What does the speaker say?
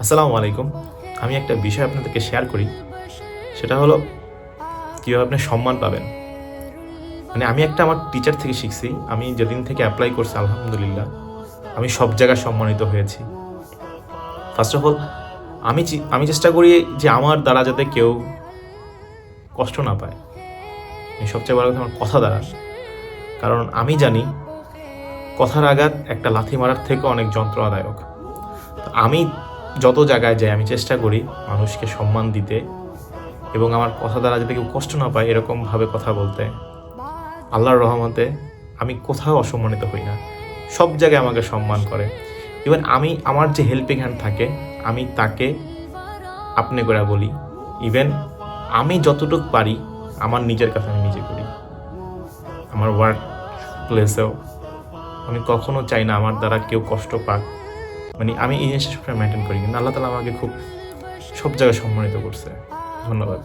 আসসালামু আলাইকুম। আমি একটা বিষয় আপনাদেরকে শেয়ার করি। সেটা হলো, কীভাবে আপনি সম্মান পাবেন। মানে আমি একটা আমার টিচার থেকে শিখছি। আমি যেদিন থেকে অ্যাপ্লাই করছি, আলহামদুলিল্লাহ, আমি সব জায়গায় সম্মানিত হয়েছি। ফার্স্ট অফ অল আমি আমি চেষ্টা করি যে আমার দ্বারা যাতে কেউ কষ্ট না পায়। সবচেয়ে বড় কথা, আমার কথা দ্বারা। কারণ আমি জানি, কথার আঘাত একটা লাথি মারার থেকে অনেক যন্ত্রণাদায়ক। আমি যত জায়গায় যাই, আমি চেষ্টা করি মানুষকে সম্মান দিতে এবং আমার কথা দ্বারা যাতে কেউ কষ্ট না পায় এরকমভাবে কথা বলতে। আল্লাহর রহমতে আমি কোথাও অসম্মানিত হই না। সব জায়গায় আমাকে সম্মান করে। ইভেন আমি, আমার যে হেল্পিং হ্যান্ড থাকে, আমি তাকে আপনি করে বলি। ইভেন আমি যতটুকু পারি, আমার নিজের কাছে আমি নিজে করি। আমার ওয়ার্ক প্লেসেও আমি কখনো চাই না আমার দ্বারা কেউ কষ্ট পাক। মানে আমি এই জিনিসটা সবসময় মেনটেন করি। কিন্তু আল্লাহ তালা আমাকে খুব সব জায়গায় সম্মানিত করছে। ধন্যবাদ।